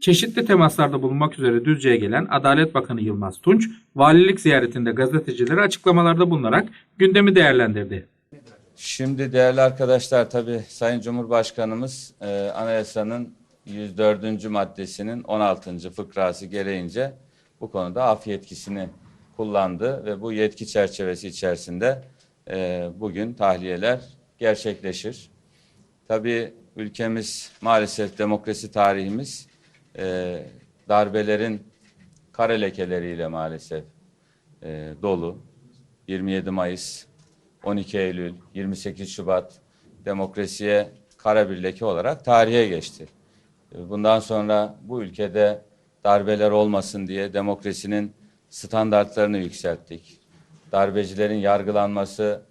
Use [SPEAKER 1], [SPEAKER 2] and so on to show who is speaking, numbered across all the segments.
[SPEAKER 1] Çeşitli temaslarda bulunmak üzere Düzce'ye gelen Adalet Bakanı Yılmaz Tunç, valilik ziyaretinde gazetecilere açıklamalarda bulunarak gündemi değerlendirdi.
[SPEAKER 2] Şimdi değerli arkadaşlar tabii Sayın Cumhurbaşkanımız e, anayasanın 104. maddesinin 16. fıkrası gereğince bu konuda af yetkisini kullandı ve bu yetki çerçevesi içerisinde e, bugün tahliyeler gerçekleşir. Tabii ülkemiz maalesef demokrasi tarihimiz e, darbelerin kare lekeleriyle maalesef e, dolu. 27 Mayıs 12 Eylül, 28 Şubat demokrasiye kara bir leke olarak tarihe geçti. Bundan sonra bu ülkede darbeler olmasın diye demokrasinin standartlarını yükselttik. Darbecilerin yargılanması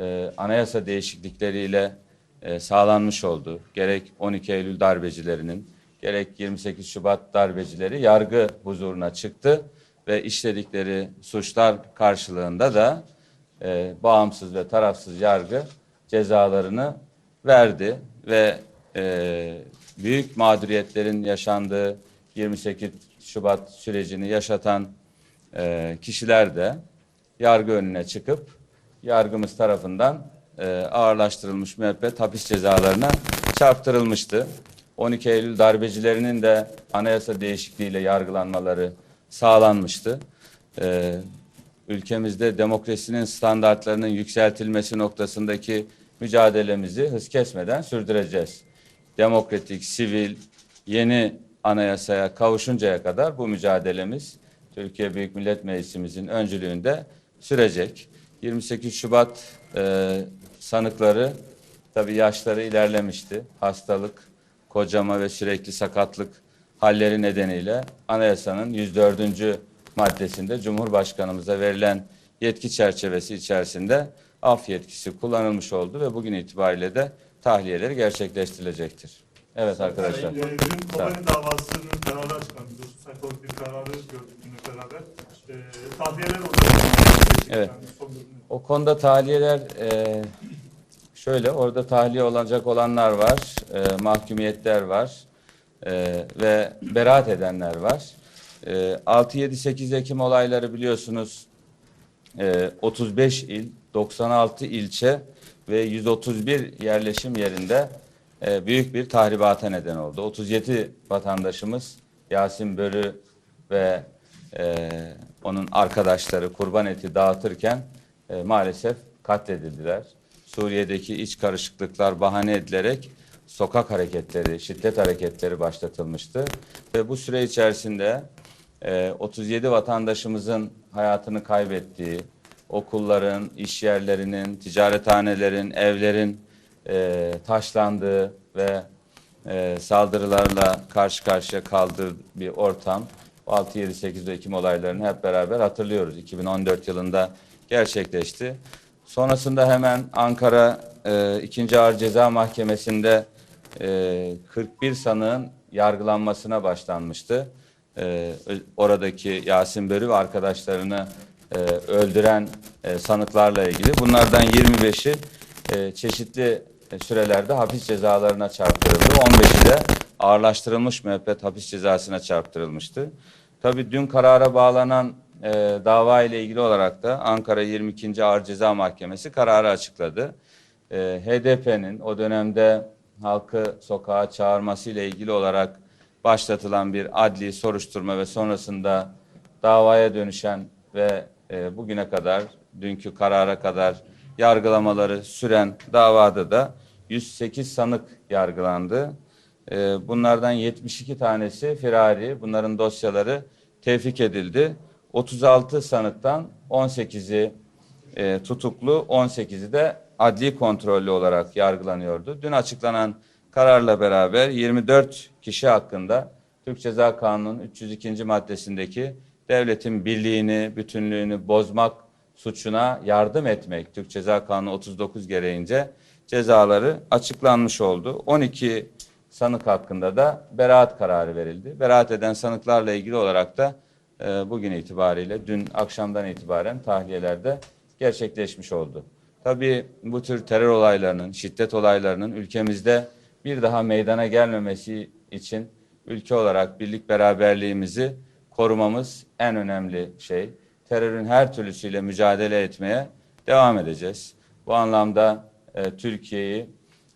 [SPEAKER 2] e, anayasa değişiklikleriyle e, sağlanmış oldu. Gerek 12 Eylül darbecilerinin, gerek 28 Şubat darbecileri yargı huzuruna çıktı ve işledikleri suçlar karşılığında da e, bağımsız ve tarafsız yargı cezalarını verdi ve e, büyük mağduriyetlerin yaşandığı 28 Şubat sürecini yaşatan e, kişiler de yargı önüne çıkıp yargımız tarafından e, ağırlaştırılmış müebbet hapis cezalarına çarptırılmıştı. 12 Eylül darbecilerinin de anayasa değişikliğiyle yargılanmaları sağlanmıştı. E, ülkemizde demokrasinin standartlarının yükseltilmesi noktasındaki mücadelemizi hız kesmeden sürdüreceğiz. Demokratik, sivil, yeni anayasaya kavuşuncaya kadar bu mücadelemiz Türkiye Büyük Millet Meclisimizin öncülüğünde sürecek. 28 Şubat e, sanıkları tabii yaşları ilerlemişti. Hastalık, kocama ve sürekli sakatlık halleri nedeniyle anayasanın 104. maddesinde Cumhurbaşkanımıza verilen yetki çerçevesi içerisinde af yetkisi kullanılmış oldu ve bugün itibariyle de tahliyeleri gerçekleştirilecektir. Evet arkadaşlar.
[SPEAKER 3] Ee, Dün Kobani davasının kararı açıklandı. koyduk bir kararı gördük dünle beraber. Ee, tahliyeler oldu.
[SPEAKER 2] Evet. O konuda tahliyeler e, şöyle orada tahliye olacak olanlar var, e, mahkumiyetler var e, ve beraat edenler var. E, 6-7-8 Ekim olayları biliyorsunuz e, 35 il, 96 ilçe ve 131 yerleşim yerinde e, büyük bir tahribata neden oldu. 37 vatandaşımız Yasin Börü ve e, onun arkadaşları kurban eti dağıtırken e, maalesef katledildiler. Suriye'deki iç karışıklıklar bahane edilerek sokak hareketleri, şiddet hareketleri başlatılmıştı. Ve bu süre içerisinde e, 37 vatandaşımızın hayatını kaybettiği, okulların, iş yerlerinin, ticarethanelerin, evlerin e, taşlandığı ve e, saldırılarla karşı karşıya kaldığı bir ortam. 6-7-8 Ekim olaylarını hep beraber hatırlıyoruz. 2014 yılında gerçekleşti. Sonrasında hemen Ankara e, 2. Ağır Ceza Mahkemesi'nde e, 41 sanığın yargılanmasına başlanmıştı. E, oradaki Yasin Börü ve arkadaşlarını e, öldüren e, sanıklarla ilgili. Bunlardan 25'i e, çeşitli e, sürelerde hapis cezalarına çarptırıldı. 15'i de ağırlaştırılmış müebbet hapis cezasına çarptırılmıştı. Tabii dün karara bağlanan e, dava ile ilgili olarak da Ankara 22. Ağır Ceza Mahkemesi kararı açıkladı. E, HDP'nin o dönemde halkı sokağa çağırması ile ilgili olarak başlatılan bir adli soruşturma ve sonrasında davaya dönüşen ve e, bugüne kadar dünkü karara kadar yargılamaları süren davada da 108 sanık yargılandı. E, bunlardan 72 tanesi firari. Bunların dosyaları tevfik edildi. 36 sanıktan 18'i e, tutuklu, 18'i de adli kontrollü olarak yargılanıyordu. Dün açıklanan kararla beraber 24 kişi hakkında Türk Ceza Kanunu'nun 302. maddesindeki devletin birliğini, bütünlüğünü bozmak suçuna yardım etmek Türk Ceza Kanunu 39 gereğince cezaları açıklanmış oldu. 12 sanık hakkında da beraat kararı verildi. Beraat eden sanıklarla ilgili olarak da e, bugün itibariyle dün akşamdan itibaren tahliyelerde gerçekleşmiş oldu. Tabii bu tür terör olaylarının, şiddet olaylarının ülkemizde bir daha meydana gelmemesi için ülke olarak birlik beraberliğimizi korumamız en önemli şey. Terörün her türlüsüyle mücadele etmeye devam edeceğiz. Bu anlamda e, Türkiye'yi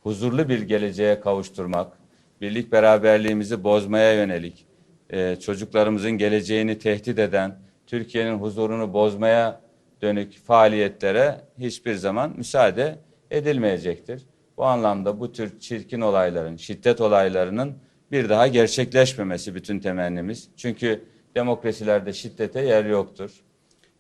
[SPEAKER 2] huzurlu bir geleceğe kavuşturmak, birlik beraberliğimizi bozmaya yönelik, e, çocuklarımızın geleceğini tehdit eden, Türkiye'nin huzurunu bozmaya dönük faaliyetlere hiçbir zaman müsaade edilmeyecektir. Bu anlamda bu tür çirkin olayların, şiddet olaylarının bir daha gerçekleşmemesi bütün temennimiz. Çünkü demokrasilerde şiddete yer yoktur.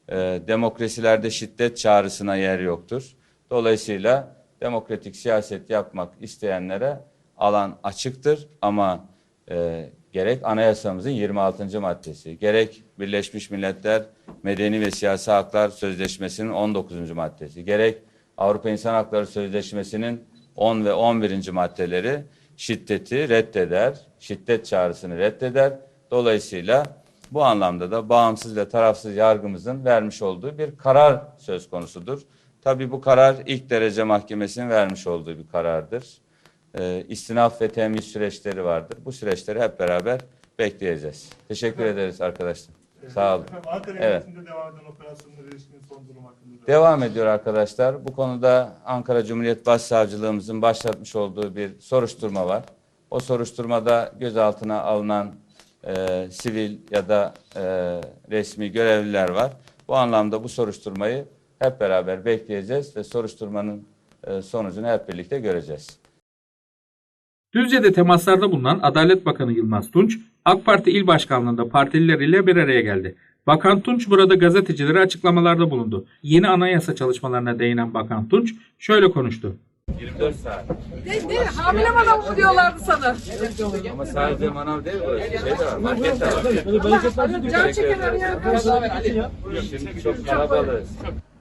[SPEAKER 2] Ee, demokrasilerde şiddet çağrısına yer yoktur. Dolayısıyla demokratik siyaset yapmak isteyenlere alan açıktır ama e, gerek anayasamızın 26. maddesi, gerek Birleşmiş Milletler Medeni ve Siyasi Haklar Sözleşmesi'nin 19. maddesi, gerek Avrupa İnsan Hakları Sözleşmesi'nin 10 ve 11. maddeleri şiddeti reddeder, şiddet çağrısını reddeder. Dolayısıyla bu anlamda da bağımsız ve tarafsız yargımızın vermiş olduğu bir karar söz konusudur. Tabii bu karar ilk derece mahkemesinin vermiş olduğu bir karardır. Ee, istinaf ve temin süreçleri vardır. Bu süreçleri hep beraber bekleyeceğiz. Teşekkür ederiz arkadaşlar. Sağ olun.
[SPEAKER 3] Efendim, Ankara
[SPEAKER 2] Evet.
[SPEAKER 3] Devam eden operasyonlara ilişkin son durum hakkında.
[SPEAKER 2] Devam ediyor arkadaşlar. Bu konuda Ankara Cumhuriyet Başsavcılığımızın başlatmış olduğu bir soruşturma var. O soruşturmada gözaltına alınan e, sivil ya da e, resmi görevliler var. Bu anlamda bu soruşturmayı hep beraber bekleyeceğiz ve soruşturmanın e, sonucunu hep birlikte göreceğiz.
[SPEAKER 1] Düzce'de temaslarda bulunan Adalet Bakanı Yılmaz Tunç, AK Parti İl Başkanlığı'nda partilileriyle bir araya geldi. Bakan Tunç burada gazetecilere açıklamalarda bulundu. Yeni anayasa çalışmalarına değinen Bakan Tunç şöyle konuştu.
[SPEAKER 2] 24 saat.
[SPEAKER 4] Ne, ne? Hamile manav mı diyorlardı sana?
[SPEAKER 2] Ama sadece manav değil burası. Şey de var, market de var.
[SPEAKER 4] Can çeken araya
[SPEAKER 2] Şimdi çok kalabalığız.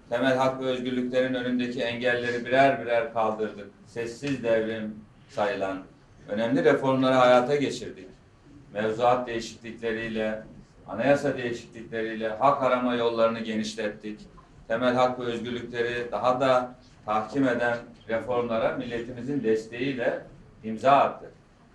[SPEAKER 2] Temel hak ve özgürlüklerin önündeki engelleri birer birer kaldırdık. Sessiz devrim sayılan önemli reformları hayata geçirdik. Mevzuat değişiklikleriyle, anayasa değişiklikleriyle hak arama yollarını genişlettik. Temel hak ve özgürlükleri daha da tahkim eden reformlara milletimizin desteğiyle imza attık.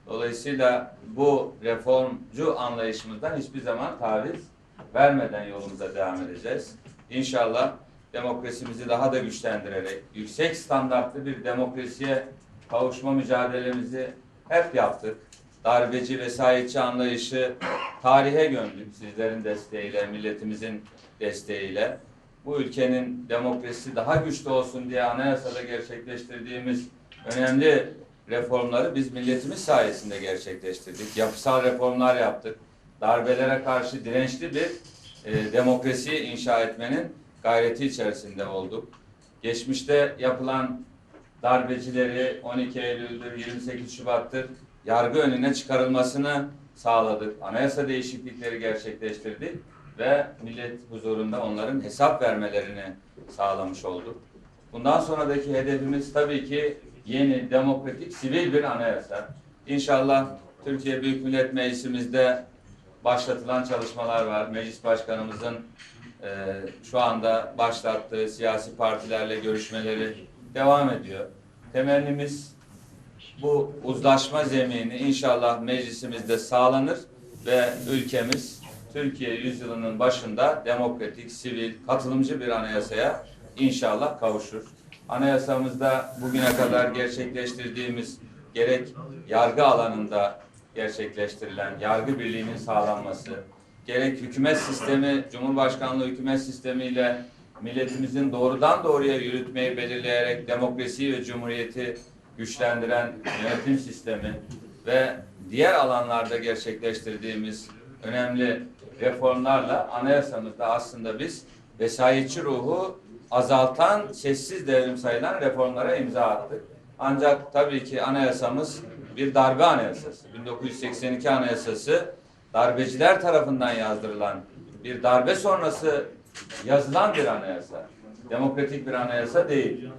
[SPEAKER 2] Dolayısıyla bu reformcu anlayışımızdan hiçbir zaman taviz vermeden yolumuza devam edeceğiz. İnşallah demokrasimizi daha da güçlendirerek yüksek standartlı bir demokrasiye kavuşma mücadelemizi hep yaptık. Darbeci vesayetçi anlayışı tarihe gömdük sizlerin desteğiyle, milletimizin desteğiyle. Bu ülkenin demokrasisi daha güçlü olsun diye anayasada gerçekleştirdiğimiz önemli reformları biz milletimiz sayesinde gerçekleştirdik. Yapısal reformlar yaptık. Darbelere karşı dirençli bir e, demokrasi inşa etmenin gayreti içerisinde olduk. Geçmişte yapılan darbecileri 12 Eylül'dür, 28 Şubat'tır yargı önüne çıkarılmasını sağladık. Anayasa değişiklikleri gerçekleştirdik ve millet huzurunda onların hesap vermelerini sağlamış olduk. Bundan sonraki hedefimiz tabii ki yeni, demokratik, sivil bir anayasa. İnşallah Türkiye Büyük Millet Meclisimizde başlatılan çalışmalar var. Meclis Başkanımızın e, şu anda başlattığı siyasi partilerle görüşmeleri devam ediyor. Temennimiz bu uzlaşma zemini inşallah meclisimizde sağlanır ve ülkemiz Türkiye yüzyılının başında demokratik, sivil, katılımcı bir anayasaya inşallah kavuşur. Anayasamızda bugüne kadar gerçekleştirdiğimiz gerek yargı alanında gerçekleştirilen yargı birliğinin sağlanması, gerek hükümet sistemi, Cumhurbaşkanlığı hükümet sistemiyle milletimizin doğrudan doğruya yürütmeyi belirleyerek demokrasiyi ve cumhuriyeti güçlendiren yönetim sistemi ve diğer alanlarda gerçekleştirdiğimiz önemli reformlarla anayasamızda aslında biz vesayetçi ruhu azaltan, sessiz devrim sayılan reformlara imza attık. Ancak tabii ki anayasamız bir darbe anayasası. 1982 anayasası darbeciler tarafından yazdırılan bir darbe sonrası yazılan bir anayasa. Demokratik bir anayasa değil.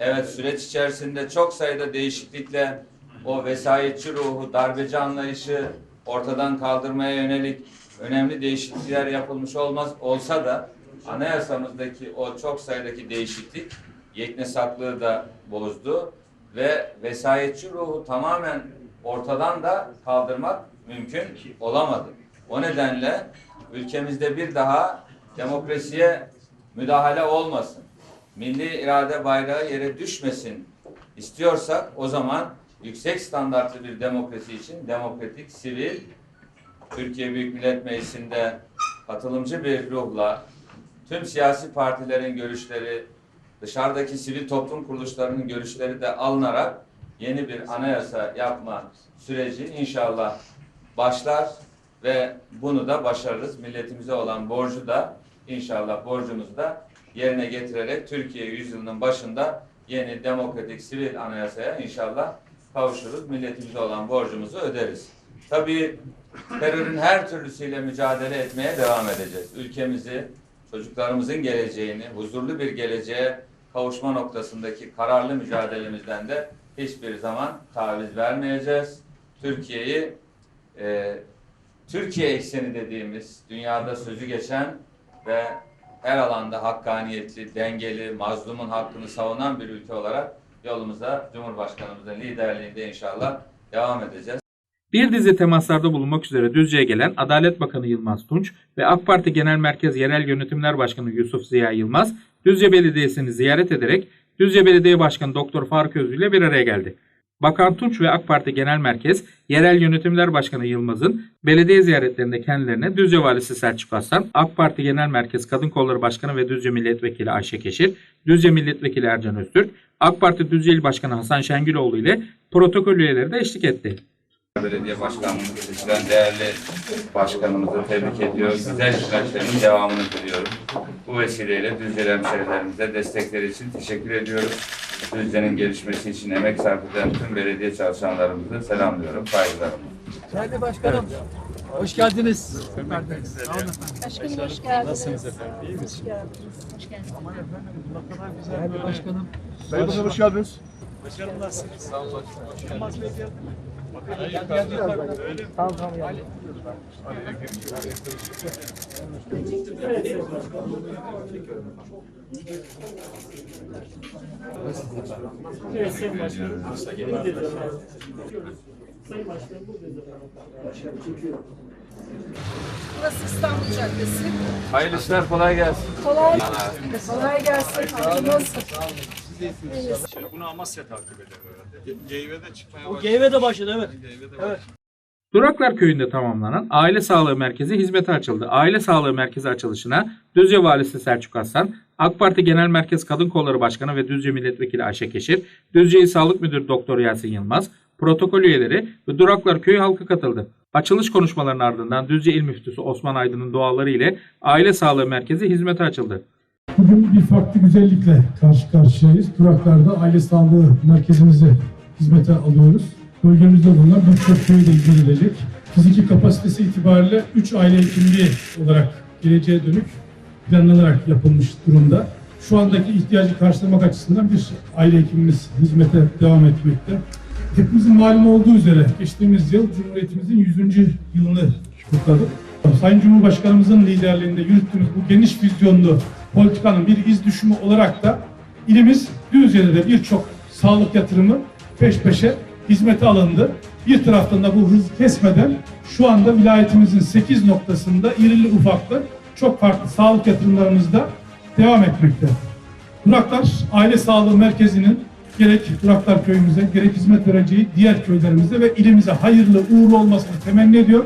[SPEAKER 2] Evet süreç içerisinde çok sayıda değişiklikle o vesayetçi ruhu, darbeci anlayışı ortadan kaldırmaya yönelik önemli değişiklikler yapılmış olmaz olsa da anayasamızdaki o çok sayıdaki değişiklik yeknesaklığı da bozdu ve vesayetçi ruhu tamamen ortadan da kaldırmak mümkün olamadı. O nedenle ülkemizde bir daha demokrasiye müdahale olmasın. Milli irade bayrağı yere düşmesin istiyorsak o zaman yüksek standartlı bir demokrasi için demokratik, sivil, Türkiye Büyük Millet Meclisi'nde katılımcı bir ruhla tüm siyasi partilerin görüşleri, dışarıdaki sivil toplum kuruluşlarının görüşleri de alınarak yeni bir anayasa yapma süreci inşallah başlar ve bunu da başarırız. Milletimize olan borcu da inşallah borcumuzu da yerine getirerek Türkiye yüzyılının başında yeni demokratik sivil anayasaya inşallah kavuşuruz. Milletimize olan borcumuzu öderiz. Tabii terörün her türlüsüyle mücadele etmeye devam edeceğiz. Ülkemizi, çocuklarımızın geleceğini, huzurlu bir geleceğe kavuşma noktasındaki kararlı mücadelemizden de hiçbir zaman taviz vermeyeceğiz. Türkiye'yi e, Türkiye ekseni dediğimiz dünyada sözü geçen ve her alanda hakkaniyetli, dengeli, mazlumun hakkını savunan bir ülke olarak yolumuza Cumhurbaşkanımızın liderliğinde inşallah devam edeceğiz.
[SPEAKER 1] Bir dizi temaslarda bulunmak üzere Düzce'ye gelen Adalet Bakanı Yılmaz Tunç ve AK Parti Genel Merkez Yerel Yönetimler Başkanı Yusuf Ziya Yılmaz, Düzce Belediyesi'ni ziyaret ederek Düzce Belediye Başkanı Doktor Faruk Özlü ile bir araya geldi. Bakan Tunç ve AK Parti Genel Merkez Yerel Yönetimler Başkanı Yılmaz'ın belediye ziyaretlerinde kendilerine Düzce Valisi Selçuk Aslan, AK Parti Genel Merkez Kadın Kolları Başkanı ve Düzce Milletvekili Ayşe Keşir, Düzce Milletvekili Ercan Öztürk, AK Parti Düzce İl Başkanı Hasan Şengüloğlu ile protokol üyeleri de eşlik etti.
[SPEAKER 2] Belediye başkanlığımızı seçilen değerli başkanımızı tebrik ediyor. Güzel hizmetlerinin devamını diliyorum. Bu vesileyle Düzceli hemşehrilerimize destekleri için teşekkür ediyoruz. Düzce'nin gelişmesi için emek sarf eden tüm belediye çalışanlarımızı selamlıyorum. Saygılarımla.
[SPEAKER 5] Değerli başkanım, hoş geldiniz.
[SPEAKER 6] Başkanım hoş geldiniz.
[SPEAKER 5] Nasılsınız efendim? İyi misiniz?
[SPEAKER 6] Hoş geldiniz.
[SPEAKER 5] Değerli başkanım.
[SPEAKER 7] Sayın Bakanım hoş geldiniz.
[SPEAKER 4] Burası İstanbul Caddesi.
[SPEAKER 2] Hayırlı işler, kolay gelsin.
[SPEAKER 4] Kolay, kolay gelsin. Nasıl?
[SPEAKER 3] Bunu Amasya takip eder
[SPEAKER 5] Bu GV'de başladı evet. Evet.
[SPEAKER 1] Duraklar Köyü'nde tamamlanan Aile Sağlığı Merkezi hizmete açıldı. Aile Sağlığı Merkezi açılışına Düzce Valisi Selçuk Aslan, AK Parti Genel Merkez Kadın Kolları Başkanı ve Düzce Milletvekili Ayşe Keşir, Düzce İl Sağlık Müdürü Doktor Yasin Yılmaz, protokol üyeleri ve Duraklar Köyü halkı katıldı. Açılış konuşmalarının ardından Düzce İl Müftüsü Osman Aydın'ın duaları ile Aile Sağlığı Merkezi hizmete açıldı.
[SPEAKER 7] Bugün bir farklı güzellikle karşı karşıyayız. Duraklarda aile sağlığı merkezimizi hizmete alıyoruz. Bölgemizde bulunan birçok köy de ilgilenilecek. Fiziki kapasitesi itibariyle 3 aile hekimliği olarak geleceğe dönük planlanarak yapılmış durumda. Şu andaki ihtiyacı karşılamak açısından bir aile hekimimiz hizmete devam etmekte. Hepimizin malum olduğu üzere geçtiğimiz yıl Cumhuriyetimizin 100. yılını kutladık. Sayın Cumhurbaşkanımızın liderliğinde yürüttüğümüz bu geniş vizyonlu politikanın bir iz düşümü olarak da ilimiz Düzce'de de birçok sağlık yatırımı peş peşe hizmete alındı. Bir taraftan da bu hız kesmeden şu anda vilayetimizin 8 noktasında irili ufaklı çok farklı sağlık yatırımlarımız da devam etmekte. Duraklar Aile Sağlığı Merkezi'nin gerek Duraklar köyümüze gerek hizmet vereceği diğer köylerimize ve ilimize hayırlı uğurlu olmasını temenni ediyor.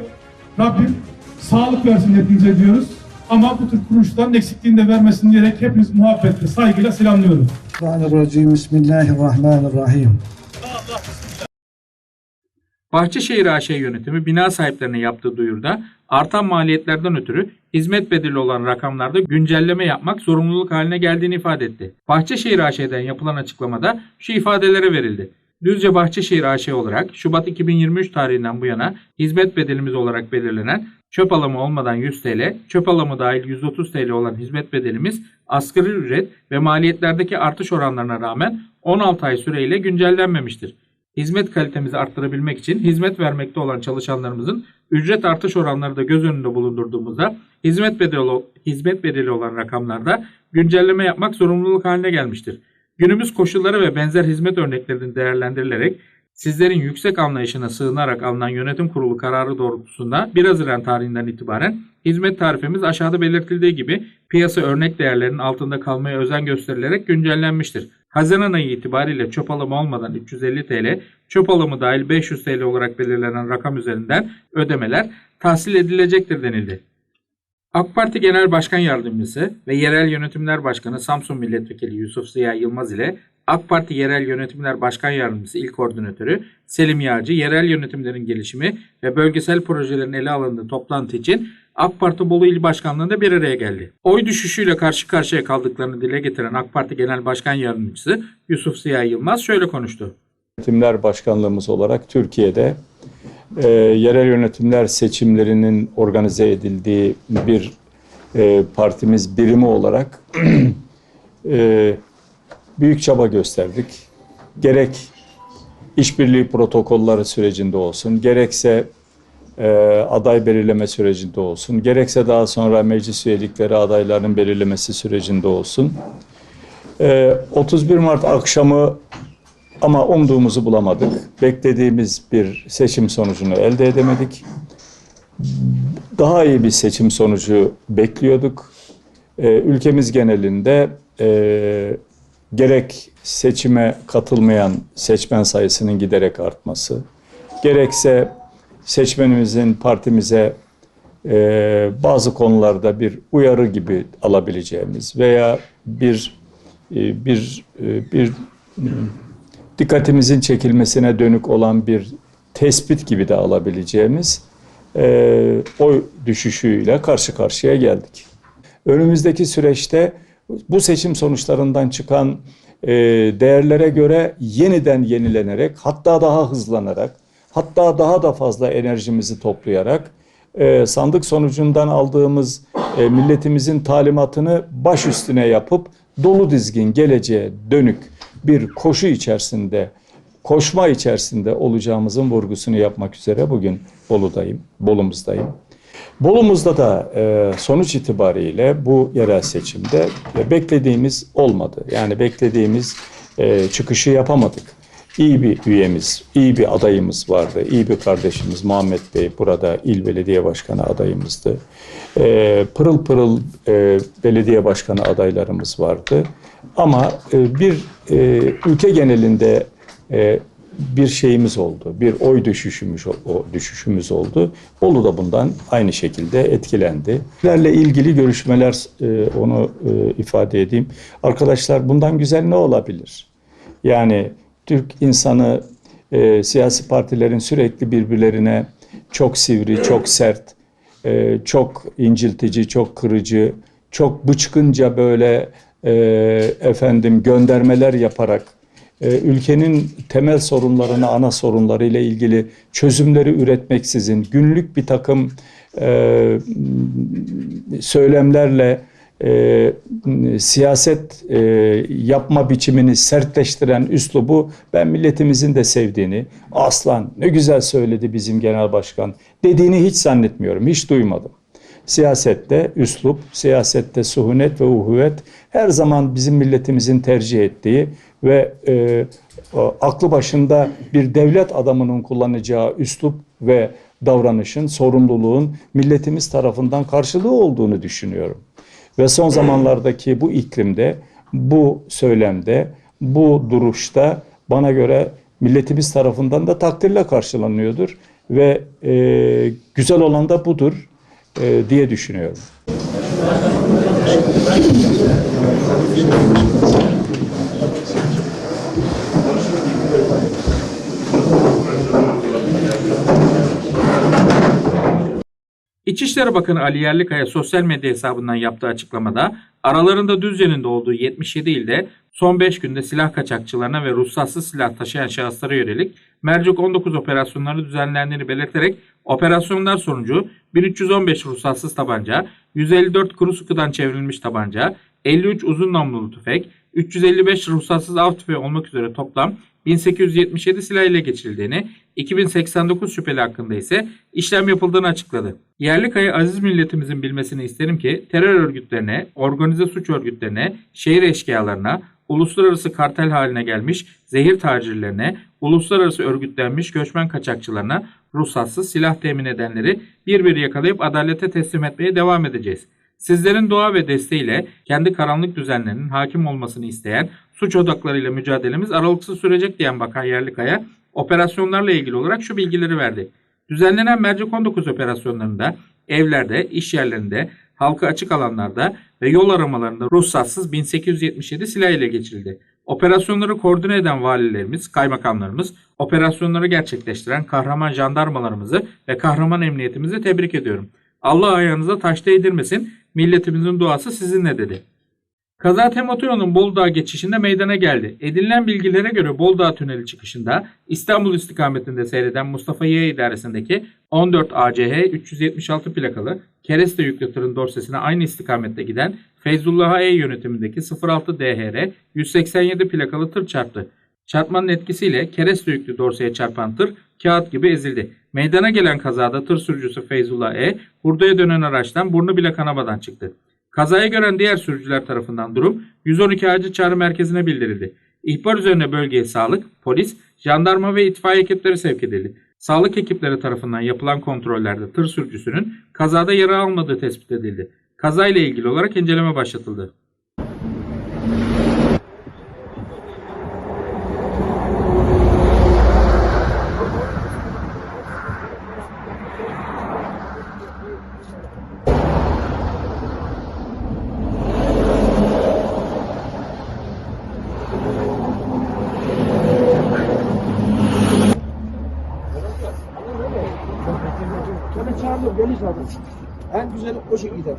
[SPEAKER 7] Rabbim sağlık versin hepimize diyoruz. Ama bu tür kuruluşların eksikliğini de vermesin diyerek hepiniz muhabbetle, saygıyla selamlıyorum.
[SPEAKER 8] Bismillahirrahmanirrahim.
[SPEAKER 1] Bahçeşehir AŞ yönetimi bina sahiplerine yaptığı duyuruda artan maliyetlerden ötürü hizmet bedeli olan rakamlarda güncelleme yapmak zorunluluk haline geldiğini ifade etti. Bahçeşehir AŞ'den yapılan açıklamada şu ifadelere verildi. Düzce Bahçeşehir AŞ olarak Şubat 2023 tarihinden bu yana hizmet bedelimiz olarak belirlenen çöp alımı olmadan 100 TL, çöp alımı dahil 130 TL olan hizmet bedelimiz asgari ücret ve maliyetlerdeki artış oranlarına rağmen 16 ay süreyle güncellenmemiştir. Hizmet kalitemizi arttırabilmek için hizmet vermekte olan çalışanlarımızın ücret artış oranları da göz önünde bulundurduğumuzda hizmet bedeli, hizmet bedeli olan rakamlarda güncelleme yapmak zorunluluk haline gelmiştir. Günümüz koşulları ve benzer hizmet örneklerinin değerlendirilerek Sizlerin yüksek anlayışına sığınarak alınan yönetim kurulu kararı doğrultusunda 1 Haziran tarihinden itibaren hizmet tarifemiz aşağıda belirtildiği gibi piyasa örnek değerlerinin altında kalmaya özen gösterilerek güncellenmiştir. Haziran ayı itibariyle çöp alımı olmadan 350 TL, çöp alımı dahil 500 TL olarak belirlenen rakam üzerinden ödemeler tahsil edilecektir denildi. AK Parti Genel Başkan Yardımcısı ve Yerel Yönetimler Başkanı Samsun Milletvekili Yusuf Ziya Yılmaz ile AK Parti Yerel Yönetimler Başkan Yardımcısı İl Koordinatörü Selim Yağcı, yerel yönetimlerin gelişimi ve bölgesel projelerin ele alındığı toplantı için AK Parti Bolu İl Başkanlığı'nda bir araya geldi. Oy düşüşüyle karşı karşıya kaldıklarını dile getiren AK Parti Genel Başkan Yardımcısı Yusuf Ziya Yılmaz şöyle konuştu.
[SPEAKER 9] Yönetimler Başkanlığımız olarak Türkiye'de e, yerel yönetimler seçimlerinin organize edildiği bir e, partimiz birimi olarak e, büyük çaba gösterdik. Gerek işbirliği protokolları sürecinde olsun, gerekse e, aday belirleme sürecinde olsun, gerekse daha sonra meclis üyelikleri adayların belirlemesi sürecinde olsun. E, 31 Mart akşamı ama umduğumuzu bulamadık. Beklediğimiz bir seçim sonucunu elde edemedik. Daha iyi bir seçim sonucu bekliyorduk. Ee, ülkemiz genelinde e, gerek seçime katılmayan seçmen sayısının giderek artması, gerekse seçmenimizin partimize e, bazı konularda bir uyarı gibi alabileceğimiz veya bir e, bir e, bir dikkatimizin çekilmesine dönük olan bir tespit gibi de alabileceğimiz e, oy düşüşüyle karşı karşıya geldik. Önümüzdeki süreçte bu seçim sonuçlarından çıkan e, değerlere göre yeniden yenilenerek hatta daha hızlanarak hatta daha da fazla enerjimizi toplayarak e, sandık sonucundan aldığımız e, milletimizin talimatını baş üstüne yapıp dolu dizgin geleceğe dönük bir koşu içerisinde, koşma içerisinde olacağımızın vurgusunu yapmak üzere bugün Bolu'dayım, Bolumuzdayım. Bolumuzda da e, sonuç itibariyle bu yerel seçimde e, beklediğimiz olmadı. Yani beklediğimiz e, çıkışı yapamadık. İyi bir üyemiz, iyi bir adayımız vardı. İyi bir kardeşimiz Muhammed Bey burada il belediye başkanı adayımızdı. Pırıl pırıl belediye başkanı adaylarımız vardı. Ama e, bir e, ülke genelinde e, bir şeyimiz oldu. Bir oy düşüşümüz, o düşüşümüz oldu. Bolu da bundan aynı şekilde etkilendi. Lerle ilgili görüşmeler onu ifade edeyim. Arkadaşlar bundan güzel ne olabilir? Yani Türk insanı e, siyasi partilerin sürekli birbirlerine çok sivri, çok sert, e, çok inciltici, çok kırıcı, çok bıçkınca böyle e, efendim göndermeler yaparak e, ülkenin temel sorunlarını, ana sorunları ile ilgili çözümleri üretmeksizin günlük bir takım e, söylemlerle e, siyaset e, yapma biçimini sertleştiren üslubu ben milletimizin de sevdiğini, aslan ne güzel söyledi bizim genel başkan dediğini hiç zannetmiyorum, hiç duymadım. Siyasette üslup, siyasette suhunet ve uhuvvet her zaman bizim milletimizin tercih ettiği ve e, aklı başında bir devlet adamının kullanacağı üslup ve davranışın, sorumluluğun milletimiz tarafından karşılığı olduğunu düşünüyorum. Ve son zamanlardaki bu iklimde, bu söylemde, bu duruşta bana göre milletimiz tarafından da takdirle karşılanıyordur. Ve e, güzel olan da budur e, diye düşünüyorum.
[SPEAKER 1] İçişleri Bakanı Ali Yerlikaya sosyal medya hesabından yaptığı açıklamada aralarında Düzce'nin de olduğu 77 ilde son 5 günde silah kaçakçılarına ve ruhsatsız silah taşıyan şahıslara yönelik Mercek 19 operasyonları düzenlendiğini belirterek operasyonlar sonucu 1315 ruhsatsız tabanca, 154 kuru sıkıdan çevrilmiş tabanca, 53 uzun namlulu tüfek, 355 ruhsatsız av tüfeği olmak üzere toplam 1877 silah ile geçirildiğini, 2089 şüpheli hakkında ise işlem yapıldığını açıkladı. Yerlikaya aziz milletimizin bilmesini isterim ki terör örgütlerine, organize suç örgütlerine, şehir eşkıyalarına, uluslararası kartel haline gelmiş zehir tacirlerine, uluslararası örgütlenmiş göçmen kaçakçılarına ruhsatsız silah temin edenleri bir bir yakalayıp adalete teslim etmeye devam edeceğiz. Sizlerin dua ve desteğiyle kendi karanlık düzenlerinin hakim olmasını isteyen suç odaklarıyla mücadelemiz aralıksız sürecek diyen Bakan Yerlikaya operasyonlarla ilgili olarak şu bilgileri verdi. Düzenlenen Mercek 19 operasyonlarında evlerde, iş yerlerinde, halka açık alanlarda ve yol aramalarında ruhsatsız 1877 silah ile geçirildi. Operasyonları koordine eden valilerimiz, kaymakamlarımız, operasyonları gerçekleştiren kahraman jandarmalarımızı ve kahraman emniyetimizi tebrik ediyorum. Allah ayağınıza taş değdirmesin, milletimizin duası sizinle dedi. Kaza Temotoyon'un Boldağ geçişinde meydana geldi. Edinilen bilgilere göre Boldağ Tüneli çıkışında İstanbul istikametinde seyreden Mustafa Y idaresindeki 14 ACH 376 plakalı kereste yüklü tırın dorsesine aynı istikamette giden Feyzullah E yönetimindeki 06 DHR 187 plakalı tır çarptı. Çarpmanın etkisiyle kereste yüklü dorseye çarpan tır kağıt gibi ezildi. Meydana gelen kazada tır sürücüsü Feyzullah E hurdaya dönen araçtan burnu bile kanamadan çıktı. Kazayı gören diğer sürücüler tarafından durum 112 acil çağrı merkezine bildirildi. İhbar üzerine bölgeye sağlık, polis, jandarma ve itfaiye ekipleri sevk edildi. Sağlık ekipleri tarafından yapılan kontrollerde tır sürücüsünün kazada yara almadığı tespit edildi. Kazayla ilgili olarak inceleme başlatıldı.
[SPEAKER 8] Tabii zaten. En güzeli o şekilde.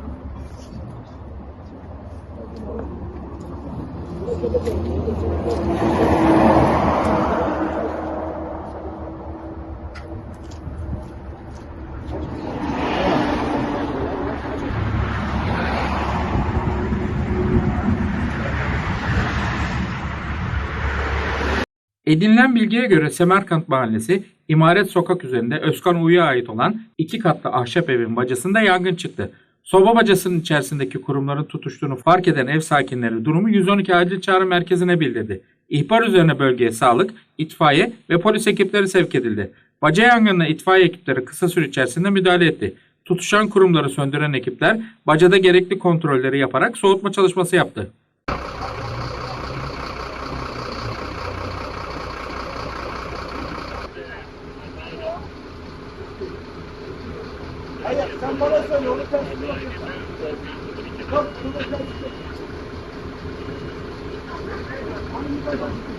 [SPEAKER 1] Edinilen bilgiye göre Semerkant Mahallesi İmaret Sokak üzerinde Özkan Uyu'ya ait olan iki katlı ahşap evin bacasında yangın çıktı. Soba bacasının içerisindeki kurumların tutuştuğunu fark eden ev sakinleri durumu 112 acil çağrı merkezine bildirdi. İhbar üzerine bölgeye sağlık, itfaiye ve polis ekipleri sevk edildi. Baca yangınına itfaiye ekipleri kısa süre içerisinde müdahale etti. Tutuşan kurumları söndüren ekipler bacada gerekli kontrolleri yaparak soğutma çalışması yaptı.
[SPEAKER 8] ってます。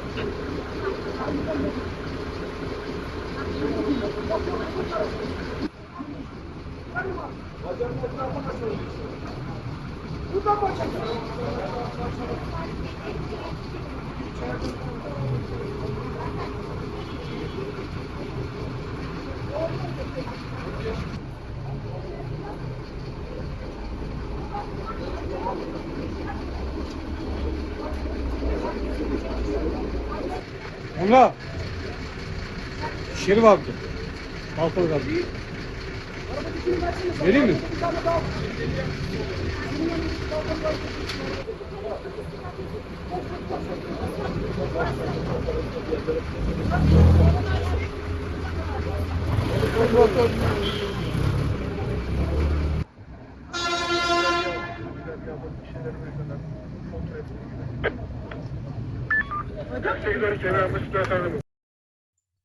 [SPEAKER 5] Emrah. Şerif abi. Balkona kaldı. Vereyim mi?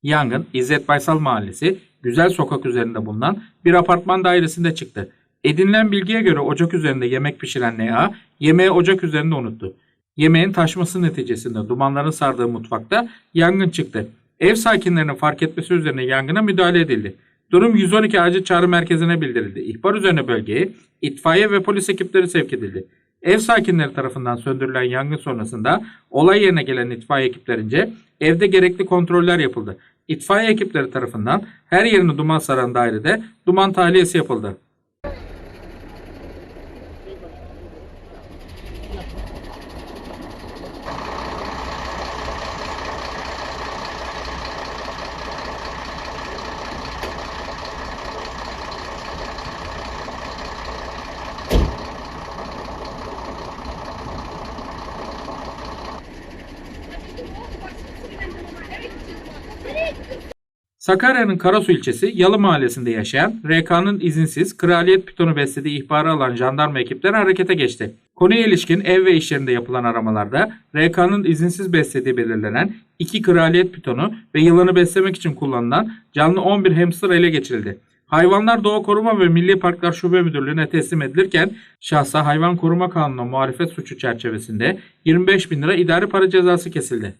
[SPEAKER 1] Yangın İzzet Baysal Mahallesi Güzel Sokak üzerinde bulunan bir apartman dairesinde çıktı. Edinilen bilgiye göre ocak üzerinde yemek pişiren N.A. yemeği ocak üzerinde unuttu. Yemeğin taşması neticesinde dumanların sardığı mutfakta yangın çıktı. Ev sakinlerinin fark etmesi üzerine yangına müdahale edildi. Durum 112 acil çağrı merkezine bildirildi. İhbar üzerine bölgeye itfaiye ve polis ekipleri sevk edildi. Ev sakinleri tarafından söndürülen yangın sonrasında olay yerine gelen itfaiye ekiplerince evde gerekli kontroller yapıldı. İtfaiye ekipleri tarafından her yerini duman saran dairede duman tahliyesi yapıldı. Sakarya'nın Karasu ilçesi Yalı mahallesinde yaşayan RK'nın izinsiz kraliyet pitonu beslediği ihbarı alan jandarma ekipleri harekete geçti. Konuya ilişkin ev ve iş yerinde yapılan aramalarda RK'nın izinsiz beslediği belirlenen iki kraliyet pitonu ve yılanı beslemek için kullanılan canlı 11 hamster ele geçirildi. Hayvanlar Doğa Koruma ve Milli Parklar Şube Müdürlüğü'ne teslim edilirken şahsa hayvan koruma kanunu muhalefet suçu çerçevesinde 25 bin lira idari para cezası kesildi.